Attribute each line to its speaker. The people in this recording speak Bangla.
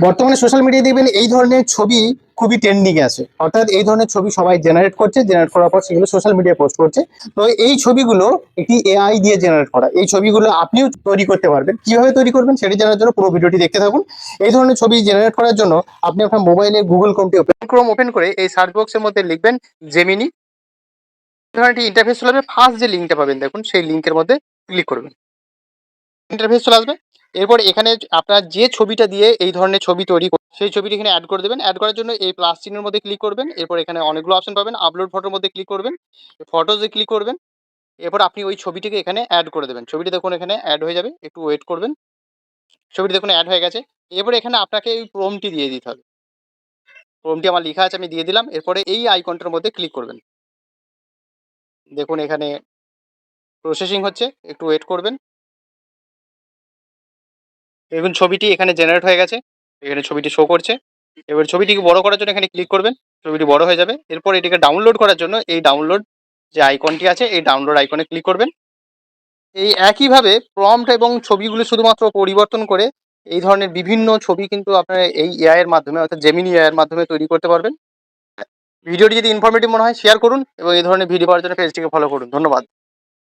Speaker 1: বর্তমানে সোশ্যাল মিডিয়ায় দেখবেন এই ধরনের ছবি খুবই ট্রেন্ডিং আছে। অর্থাৎ এই ধরনের ছবি সবাই জেনারেট করছে জেনারেট করার পর সেগুলো সোশ্যাল মিডিয়ায় পোস্ট করছে। তো এই ছবিগুলো একটি এআই দিয়ে জেনারেট করা। এই ছবিগুলো আপনিও তৈরি করতে পারবেন। কীভাবে তৈরি করবেন সেটি জানার জন্য পুরো ভিডিওটি দেখতে থাকুন। এই ধরনের ছবি জেনারেট করার জন্য আপনি আপনার মোবাইলে গুগল ক্রোমটি ওপেন ক্রোম ওপেন করে এই সার্চ বক্সের মধ্যে লিখবেন জেমিনি ধরনের একটি ইন্টারফেস চলে ফার্স্ট যে লিঙ্কটা পাবেন, দেখুন, সেই লিঙ্কের মধ্যে ক্লিক করবেন। ইন্টারফেস চলে আসবে। এরপর এখানে আপনার যে ছবিটা দিয়ে এই ধরনের ছবি তৈরি সেই ছবিটি এখানে অ্যাড করে দেবেন। অ্যাড করার জন্য এই প্লাস চিহ্নের মধ্যে ক্লিক করবেন। এরপর এখানে অনেকগুলো অপশন পাবেন। আপলোড ফটোর মধ্যে ক্লিক করবেন। ফটোজে ক্লিক করবেন। এরপর আপনি ওই ছবিটিকে এখানে অ্যাড করে দেবেন। ছবিটি দেখুন এখানে অ্যাড হয়ে যাবে। একটু ওয়েট করবেন। ছবিটি দেখুন অ্যাড হয়ে গেছে। এরপর এখানে আপনাকে এই প্রোমটি দিয়ে দিতে হবে। প্রোমটি আমার লেখা আছে, আমি দিয়ে দিলাম। এরপরে এই আইকনটার মধ্যে ক্লিক করবেন। দেখুন এখানে প্রসেসিং হচ্ছে। একটু ওয়েট করবেন। দেখুন ছবিটি এখানে জেনারেট হয়ে গেছে। এখানে ছবিটি শো করছে। এবার ছবিটিকে বড় করার জন্য এখানে ক্লিক করবেন। ছবিটি বড় হয়ে যাবে। এরপর এটিকে ডাউনলোড করার জন্য এই ডাউনলোড যে আইকনটি আছে, এই ডাউনলোড আইকনে ক্লিক করবেন। এই একইভাবে প্রম্পট এবং ছবিগুলো শুধুমাত্র পরিবর্তন করে এই ধরনের বিভিন্ন ছবি কিন্তু আপনারা এই এআই এর মাধ্যমে, অর্থাৎ জেমিনি এআই এর মাধ্যমে তৈরি করতে পারবেন। ভিডিওটি যদি ইনফরমেটিভ মনে হয় শেয়ার করুন এবং এই ধরনের ভিডিও পাওয়ার জন্য পেজটিকে ফলো করুন। ধন্যবাদ।